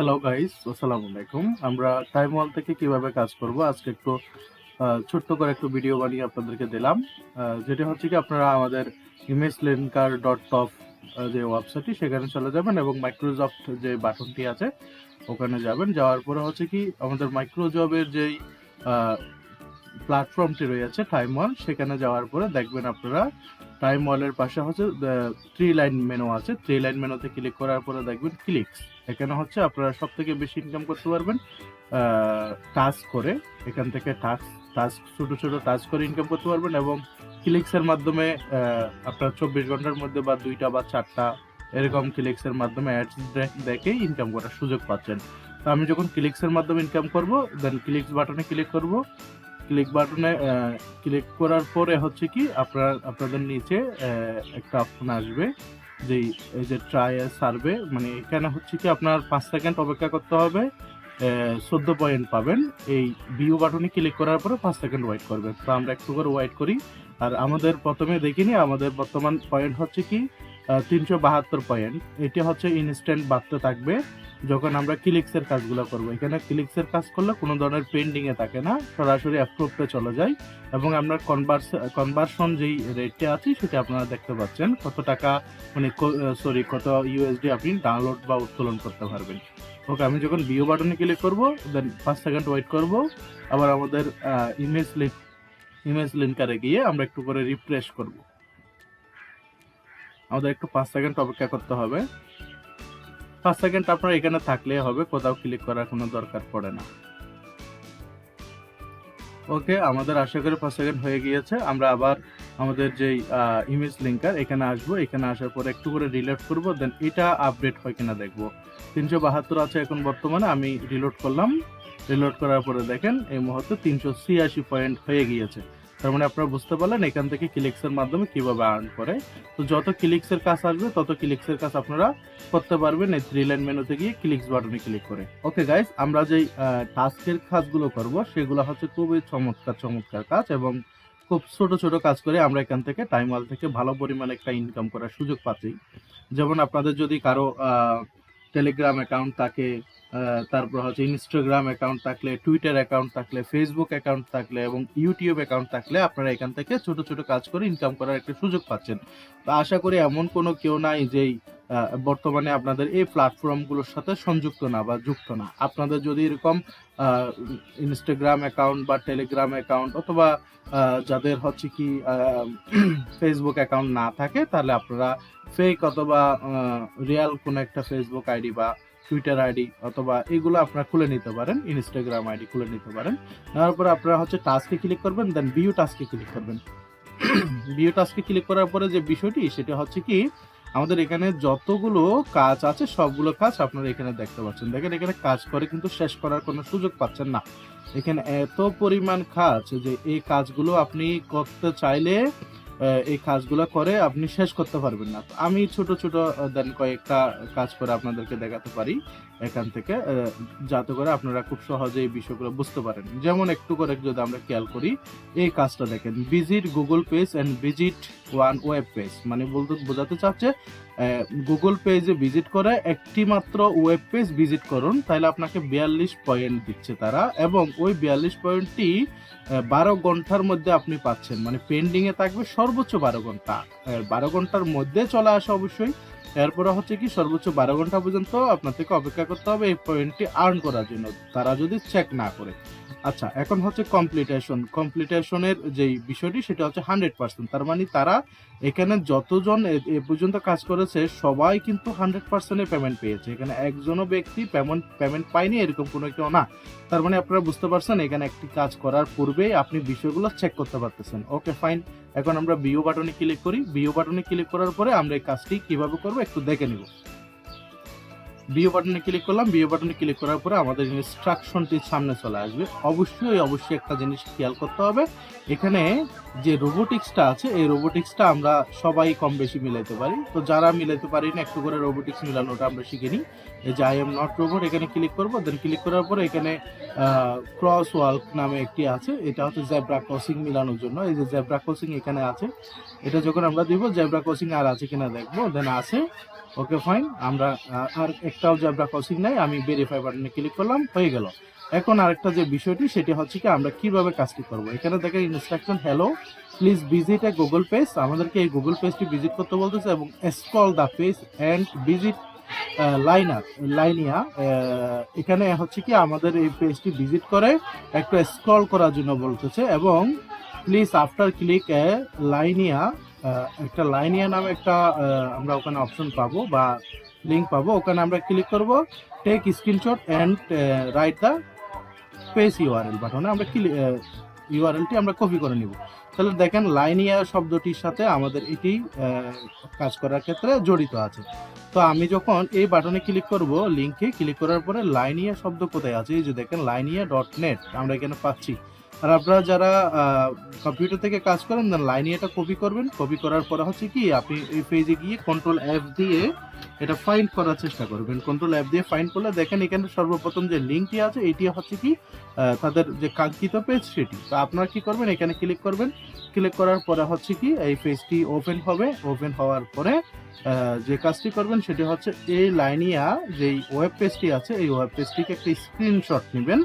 Hello guys আসসালামু আলাইকুম আমরা টাইম ওয়াল থেকে কীভাবে কাজ করব? আজকে একটু ছোট্ট করে একটু ভিডিও বানিয়ে আপনাদেরকে দিলাম। যেটা হচ্ছে কি, আপনারা আমাদের ইমেজ লেনকার ডট টপ যে ওয়েবসাইটটি সেখানে চলে যাবেন এবং মাইক্রোসফট যে বাটনটি আছে, ওখানে যাবেন। যাওয়ার পরে হচ্ছে কি, আমাদের মাইক্রোজবের যেই প্ল্যাটফর্মটি রয়েছে টাইম ওয়াল সেখানে যাওয়ার পরে দেখবেন আপনারা টাইম ওয়ালের পাশে হচ্ছে থ্রি লাইন মেনু আছে। থ্রি লাইন মেনুতে ক্লিক করার পরে দেখবেন ক্লিকস এখানে হচ্ছে আপনারা সব থেকে বেশি ইনকাম করতে পারবেন টাস্ক করে। এখান থেকে টাস্ক টাস্ক ছোটো ছোটো টাস্ক করে ইনকাম করতে পারবেন এবং ক্লিক্সের মাধ্যমে আপনার চব্বিশ ঘণ্টার মধ্যে বা দুইটা বা চারটা এরকম ক্লিকসের মাধ্যমে অ্যাডস দেখে ইনকাম করার সুযোগ পাচ্ছেন। তো আমি যখন ক্লিক্সের মাধ্যমে ইনকাম করব দেন ক্লিকস বাটনে ক্লিক করব। ক্লিক বাটনে ক্লিক করার পরে হচ্ছে কি, আপনার, আপনাদের নিচে একটা অপশন আসবে যে এই যে ট্রাই সার্ভে মানে এখানে হচ্ছে কি আপনার পাঁচ সেকেন্ড অপেক্ষা করতে হবে চোদ্দ পয়েন্ট পাবেন, এই ভিউ বাটনে ক্লিক করার পরে পাঁচ সেকেন্ড ওয়েট করবেন। তো আমরা একটু করে ওয়েট করি। আর আমাদের প্রথমে দেখিনি, আমাদের বর্তমান পয়েন্ট হচ্ছে কি তিনশো বাহাত্তর পয়েন্ট এটি হচ্ছে ইনস্ট্যান্ট বাড়তে থাকবে যখন আমরা ক্লিক্সের কাজগুলো করব। এখানে ক্লিক্সের কাজ করলে কোনো ধরনের পেন্ডিং এ থাকে না, সরাসরি অ্যাপ্রুভে চলে যায় এবং আমরা কনভার্স কনভার্সন যেই রেটটা আছে সেটা আপনারা দেখতে পাচ্ছেন। কত টাকা মানে সরি কত ইউএসডি আপনি ডাউনলোড বা উত্তোলন করতে পারবেন। ওকে আমি যখন ভিও বাটনে ক্লিক করব দেন পাঁচ সেকেন্ড ওয়েট করব, আবার আমাদের ইমেজ লিঙ্ক ইমেজ লিঙ্কারে গিয়ে আমরা একটু করে রিফ্রেশ করব। আমাদের একটু পাঁচ সেকেন্ড অপেক্ষা করতে হবে। পাঁচ সেকেন্ড আপনার এখানে থাকলে হবে, কোথাও ক্লিক করার কোনো দরকার পড়ে না। ওকে আমাদের আশা করি পাঁচ সেকেন্ড হয়ে গিয়েছে। আমরা আবার আমাদের যেই ইমেজ লিঙ্কার এখানে আসব। এখানে আসার পর একটু করে রিলোড করব দেন এটা আপডেট হয় কিনা দেখব। তিনশো বাহাত্তর আছে এখন বর্তমানে, আমি রিলোড করলাম। রিলোড করার পরে দেখেন, এই মুহূর্তে তিনশো ছিয়াশি পয়েন্ট হয়ে গিয়েছে। তার মানে আপনারা বুঝতে পারলেন এখান থেকে ক্লিক্সের মাধ্যমে কীভাবে আর্ন করে। তো যত ক্লিক্সের কাজ আসবে, তত ক্লিক্সের কাজ আপনারা করতে পারবেন। এই থ্রি লাইন মেনুতে গিয়ে ক্লিক্স বাটনে ক্লিক করে। ওকে গাইস আমরা যেই টাস্কের কাজগুলো করব, সেগুলো হচ্ছে খুবই চমৎকার চমৎকার কাজ এবং খুব ছোট ছোট কাজ করে আমরা এখান থেকে টাইম ওয়াল থেকে ভালো পরিমাণে একটা ইনকাম করার সুযোগ পাচ্ছি। যেমন আপনাদের যদি কারও টেলিগ্রাম অ্যাকাউন্ট থাকে তারপর হচ্ছে ইনস্টাগ্রাম অ্যাকাউন্ট থাকলে টুইটার অ্যাকাউন্ট থাকলে ফেসবুক অ্যাকাউন্ট থাকলে এবং ইউটিউব অ্যাকাউন্ট থাকলে আপনারা এখান থেকে ছোট ছোট কাজ করে ইনকাম করার একটা সুযোগ পাচ্ছেন। তো আশা করি এমন কোনো কেউ নাই যেই বর্তমানে আপনাদের এই প্ল্যাটফর্মগুলোর সাথে সংযুক্ত না বা যুক্ত না। আপনাদের যদি এরকম ইনস্টাগ্রাম অ্যাকাউন্ট বা টেলিগ্রাম অ্যাকাউন্ট অথবা যাদের হচ্ছে কি ফেসবুক অ্যাকাউন্ট না থাকে, তাহলে আপনারা ফেক অথবা রিয়াল কোনো একটা ফেসবুক আইডি বা টুইটার আইডি অথবা এগুলো আপনারা খুলে নিতে পারেন ইনস্টাগ্রাম আইডি খুলে নিতে পারেন। তারপরে আপনারা হচ্ছে টাস্কে ক্লিক করবেন দেন ভিউ টাস্কে ক্লিক করবেন। ভিউ টাস্কে ক্লিক করার পরে যে বিষয়টি, সেটা হচ্ছে কি, আমাদের এখানে যতগুলো কাজ আছে, সবগুলো কাজ আপনারা এখানে দেখতে পাচ্ছেন। দেখেন, এখানে কাজ করে কিন্তু শেষ করার কোনো সুযোগ পাচ্ছেন না। এখানে এত পরিমাণ কাজ যে এই কাজগুলো আপনি করতে চাইলে এই কাজগুলো করে আপনি শেষ করতে পারবেন না। তো আমি ছোট ছোট দেন কয়েকটা কাজ করে আপনাদেরকে দেখাতে পারি এখান থেকে যাতে করে আপনারা খুব সহজে এই বিষয়গুলো বুঝতে পারেন। যেমন একটু করে যদি আমরা খেয়াল করি, এই কাজটা দেখেন, visit Google page and visit one web page. মানে বলতে, বোঝাতে চাচ্ছে গুগল পেজে ভিজিট করে একটি মাত্র ওয়েব পেজ ভিজিট করুন তাহলে আপনাকে বিয়াল্লিশ পয়েন্ট দিচ্ছে তারা এবং ওই বিয়াল্লিশ পয়েন্টটি বারো ঘণ্টার মধ্যে আপনি পাচ্ছেন। মানে পেন্ডিংয়ে থাকবে সর্বোচ্চ বারো ঘণ্টা। বারো ঘণ্টার মধ্যে চলে আসে অবশ্যই। এরপরে হচ্ছে কি, সর্বোচ্চ বারো ঘণ্টা পর্যন্ত আপনার থেকে অপেক্ষা করতে হবে এই পয়েন্টটি আর্ন করার জন্য। তারা যদি চেক না করে। আচ্ছা এখন হচ্ছে কমপ্লিটেশন কমপ্লিটেশনের যে বিষয়টি সেটা হচ্ছে হান্ড্রেড পার্সেন্ট তার মানে তারা এখানে যতজন এ- পর্যন্ত কাজ করেছে, সবাই কিন্তু হান্ড্রেড পার্সেন্টের পেমেন্ট পেয়েছে। এখানে একজনও ব্যক্তি পেমেন্ট পেমেন্ট পায়নি, এরকম কোনো কেউ না। তার মানে আপনারা বুঝতে পারছেন, এখানে একটি কাজ করার পূর্বেই আপনি বিষয়গুলো চেক করতে পারতেছেন। ওকে ফাইন এখন আমরা বিও বাটনে ক্লিক করি। বিও বাটনে ক্লিক করার পরে আমরা এই কাজটি কীভাবে করব একটু দেখে নিব। বিও বাটনে ক্লিক করলাম বিও বাটনে ক্লিক করার পরে আমাদের ইনস্ট্রাকশনটি সামনে চলে আসবে। অবশ্যই অবশ্যই একটা জিনিস খেয়াল করতে হবে। এখানে যে রোবোটিক্সটা আছে, এই রোবোটিক্সটা আমরা সবাই কম বেশি মিলাইতে পারি। তো যারা মিলাইতে পারি না, একটু করে রোবোটিক্স মিলানোটা আমরা শিখে নিই। এই যে আই এম নট রোবট এখানে ক্লিক করব দেন ক্লিক করার পরে এখানে ক্রস ওয়ার্ক নামে একটি আছে। এটা হচ্ছে জেব্রা ক্রসিং মিলানোর জন্য। এই যে জেব্রা ক্রসিং এখানে আছে। এটা যখন আমরা দিব জেব্রা ক্রসিং আর আছে কিনা দেখব। দেন আছে ওকে ফাইন আমরা আর একটাও যে আমরা ক্রসিং নাই, আমি ভেরিফাই বাটনে ক্লিক করলাম, হয়ে গেল। এখন আরেকটা যে বিষয়টি, সেটি হচ্ছে কি, আমরা কীভাবে কাজটি করব? এখানে দেখেন instruction hello please visit a Google page আমাদেরকে এই গুগল পেজটি ভিজিট করতে বলতেছে এবং scroll the page and visit liner লাইনিয়া এখানে হচ্ছে কি, আমাদের এই পেজটি ভিজিট করে, একটু স্ক্রল করার জন্য বলতেছে এবং প্লিজ আফটার ক্লিক এ লাইনিয়া একটা লাইনিয়া নামে একটা আমরা ওখানে অপশন পাবো বা লিঙ্ক পাবো। ওখানে আমরা ক্লিক করব take screenshot and write the page URL বাটনে আমরা ক্লিক ইউআরএলটি আমরা কপি করে নিব। তাহলে দেখেন লাইনিয়া শব্দটির সাথে আমাদের এটি কাজ করার ক্ষেত্রে জড়িত আছে। তো আমি যখন এই বাটনে ক্লিক করব লিঙ্কে ক্লিক করার পরে লাইনিয়া শব্দ কোথায় আছে? এই যে দেখেন লাইনিয়া ডট নেট আমরা এখানে পাচ্ছি। আর আপনারা যারা কম্পিউটার থেকে কাজ করেন লাইনে এটা কপি করবেন। কপি করার পরে হচ্ছে কি, আপনি এই পেজে গিয়ে কন্ট্রোল এফ দিয়ে এটা ফাইন্ড করার চেষ্টা করবেন। কন্ট্রোল অ্যাপ দিয়ে ফাইন্ড করলে দেখেন এখানে সর্বপ্রথম যে লিঙ্কটি আছে, এটি হচ্ছে কি তাদের যে কাঙ্ক্ষিত পেজ সেটি। তো আপনারা কি করবেন, এখানে ক্লিক করবেন। ক্লিক করার পরে হচ্ছে কি, এই পেজটি ওপেন হবে। ওপেন হওয়ার পরে যে কাজটি করবেন সেটি হচ্ছে এই লাইনিয়া যেই ওয়েব পেজটি আছে, এই ওয়েব পেজটিকে একটা স্ক্রিনশট নেবেন।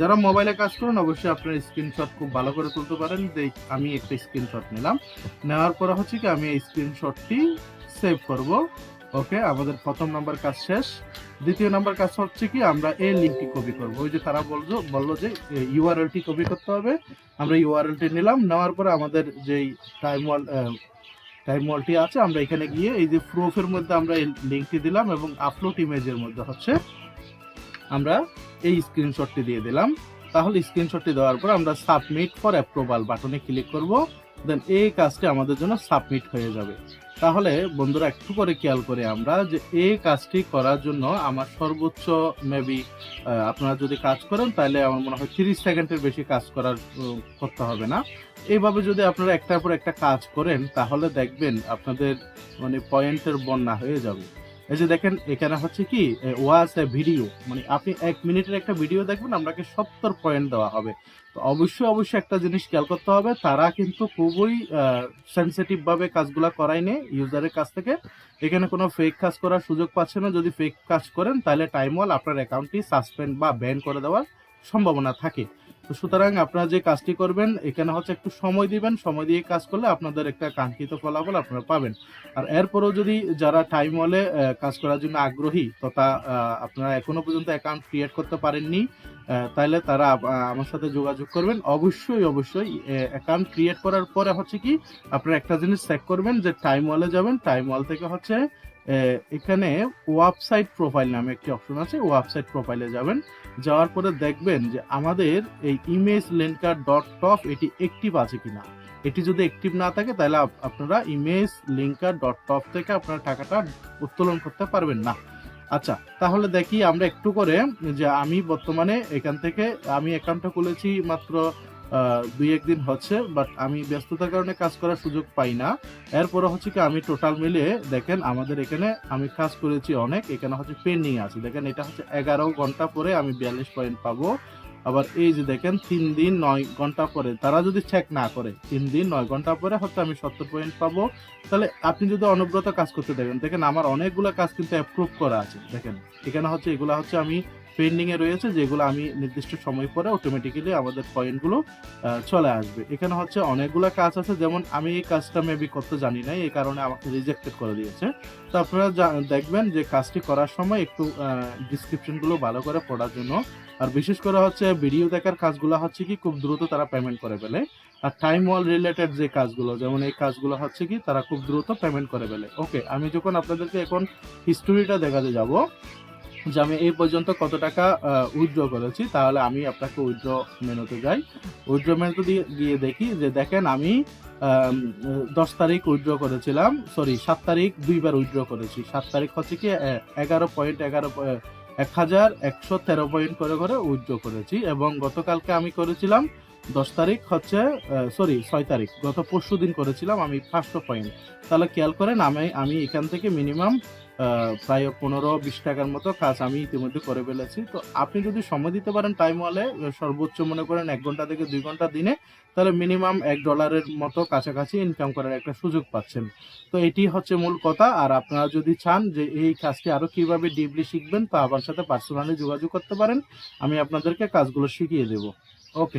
যারা মোবাইলে কাজ করেন, অবশ্যই আপনার স্ক্রিনশট খুব ভালো করে তুলতে পারেন। আমি একটা স্ক্রিনশট নিলাম। নেওয়ার পরে হচ্ছে কি, আমি এই স্ক্রিনশটটি সেভ করব। ওকে, আমাদের প্রথম নাম্বার কাজ শেষ। দ্বিতীয় নাম্বার কাজ হচ্ছে কি, আমরা এই লিঙ্কটি কপি করব। ওই যে তারা বলল বলল যে ইউআরএলটি কপি করতে হবে। আমরা ইউআরএলটি নিলাম, নেওয়ার পরে আমাদের যেই টাইম ওয়াল টাইম ওয়ালটি আছে, আমরা এখানে গিয়ে এই যে প্রুফের মধ্যে আমরা এই লিঙ্কটি দিলাম এবং আপলোড ইমেজের মধ্যে হচ্ছে আমরা এই স্ক্রিনশটটি দিয়ে দিলাম। তাহলে স্ক্রিনশটটি দেওয়ার পর আমরা সাবমিট ফর অ্যাপ্রুভাল বাটনে ক্লিক করব। দেন এই কাজটি আমাদের জন্য সাবমিট হয়ে যাবে। তাহলে বন্ধুরা একটু করে খেয়াল করে আমরা যে এই কাজটি করার জন্য আমার সর্বোচ্চ মেবি আপনারা যদি কাজ করেন তাহলে আমার মনে হয় তিরিশ সেকেন্ডের বেশি কাজ করার করতে হবে না। এইভাবে যদি আপনারা একটার পর একটা কাজ করেন তাহলে দেখবেন আপনাদের মানে পয়েন্টের বন্যা হয়ে যাবে। এই যে দেখেন, এখানে হচ্ছে কি ওয়াজ এ ভিডিও। মানে আপনি এক মিনিটের একটা ভিডিও দেখবেন, আপনাকে সত্তর পয়েন্ট দেওয়া হবে। তো অবশ্যই অবশ্যই একটা জিনিস খেয়াল করতে হবে, তারা কিন্তু খুবই সেন্সিটিভভাবে কাজগুলো করায় নেই ইউজারের কাছ থেকে। এখানে কোনো ফেক কাজ করার সুযোগ পাচ্ছে না। যদি ফেক কাজ করেন, তাহলে টাইম ওয়াল আপনার অ্যাকাউন্টটি সাসপেন্ড বা ব্যান করে দেওয়ার সম্ভাবনা থাকে। তো সুতরাং আপনারা যে কাজটি করবেন, এখানে হচ্ছে একটু সময় দিবেন। সময় দিয়ে কাজ করলে আপনাদের একটা কাঙ্ক্ষিত ফলাফল আপনারা পাবেন। আর এরপরেও যদি যারা টাইম ওয়ালে কাজ করার জন্য আগ্রহী, তথা আপনারা এখনও পর্যন্ত অ্যাকাউন্ট ক্রিয়েট করতে পারেননি তাহলে তারা আমার সাথে যোগাযোগ করবেন। অবশ্যই অবশ্যই অ্যাকাউন্ট ক্রিয়েট করার পরে হচ্ছে কি, আপনারা একটা জিনিস চেক করবেন যে টাইম ওয়ালে যাবেন। টাইম ওয়াল থেকে হচ্ছে এখানে ওয়েবসাইট প্রোফাইল নামে একটি অপশন আছে, ওয়েবসাইট প্রোফাইলে যাবেন। যাওয়ার পরে দেখবেন যে আমাদের এই ইমেজ লেনকার ডট টপ এটি অ্যাক্টিভ আছে কিনা। এটি যদি অ্যাক্টিভ না থাকে, তাহলে আপনারা ইমেজ লিঙ্কার ডট টপ থেকে আপনারা টাকাটা উত্তোলন করতে পারবেন না। আচ্ছা তাহলে দেখি আমরা একটু করে যে আমি বর্তমানে এখান থেকে আমি অ্যাকাউন্টটা খুলেছি মাত্র দুই একদিন হচ্ছে বাট আমি ব্যস্ততার কারণে কাজ করার সুযোগ পাই না। এরপরে হচ্ছে কি, আমি টোটাল মিলিয়ে দেখেন আমাদের এখানে আমি কাজ করেছি অনেক, এখানে হচ্ছে পেন্ডিং আছে। দেখেন এটা হচ্ছে এগারো ঘণ্টা পরে আমি বিয়াল্লিশ পয়েন্ট পাবো। আবার এই যে দেখেন, তিন দিন নয় ঘণ্টা পরে, তারা যদি চেক না করে, তিন দিন নয় ঘণ্টা পরে হয়তো আমি সত্তর পয়েন্ট পাবো। তাহলে আপনি যদি অনব্রত কাজ করতে দেখেন দেখেন আমার অনেকগুলো কাজ কিন্তু অ্যাপ্রুভ করা আছে। দেখেন, এখানে হচ্ছে এগুলো হচ্ছে আমি পেন্ডিং এ রয়েছে, যেগুলো আমি নির্দিষ্ট সময় পরে অটোমেটিক্যালি আমাদের পয়েন্টগুলো চলে আসবে। এখানে হচ্ছে অনেকগুলো কাজ আছে, যেমন আমি এই কাজটা মেবি করতে জানি না, এই কারণে আমাকে রিজেক্টেড করে দিয়েছে। তো আপনারা দেখবেন যে কাজটি করার সময় একটু ডিসক্রিপশনগুলো ভালো করে পড়ার জন্য। আর বিশেষ করে হচ্ছে ভিডিও দেখার কাজগুলো হচ্ছে কি, খুব দ্রুত তারা পেমেন্ট করে ফেলে। আর টাইম ওয়াল রিলেটেড যে কাজগুলো, যেমন এই কাজগুলো হচ্ছে কি, তারা খুব দ্রুত পেমেন্ট করে ফেলে। ওকে আমি যখন আপনাদেরকে এখন হিস্টোরিটা দেখাতে যাব যে আমি এই পর্যন্ত কত টাকা উইথড্র করেছি, তাহলে আমি আপনাকে উইথড্র মেনুতে যাই। উইথড্র মেনুতে দিয়ে, গিয়ে দেখি যে দেখেন আমি দশ তারিখ উইথড্র করেছিলাম সরি সাত তারিখ দুইবার উইথড্র করেছি। সাত তারিখ হচ্ছে কি এগারো পয়েন্ট এগারো এক হাজার একশো তেরো পয়েন্ট করে করে উইথড্র করেছি। এবং গতকালকে আমি করেছিলাম দশ তারিখ হচ্ছে সরি ছয় তারিখ। গত পরশু দিন করেছিলাম আমি পাঁচশো পয়েন্ট তাহলে খেয়াল করেন আমি আমি এখান থেকে মিনিমাম প্রায় পনেরো, বিশ টাকার মতো কাজ আমি ইতিমধ্যে করে ফেলেছি। তো আপনি যদি সময় দিতে পারেন টাইম ওয়ালে সর্বোচ্চ মনে করেন এক ঘণ্টা থেকে দুই ঘণ্টা দিনে, তাহলে মিনিমাম এক ডলারের মতো কাছাকাছি ইনকাম করার একটা সুযোগ পাচ্ছেন। তো এটি হচ্ছে মূল কথা। আর আপনারা যদি চান যে এই কাজটি আরও কীভাবে ডিপলি শিখবেন, তো আমার সাথে পার্সোনালি যোগাযোগ করতে পারেন। আমি আপনাদেরকে কাজগুলো শিখিয়ে দেবো। ওকে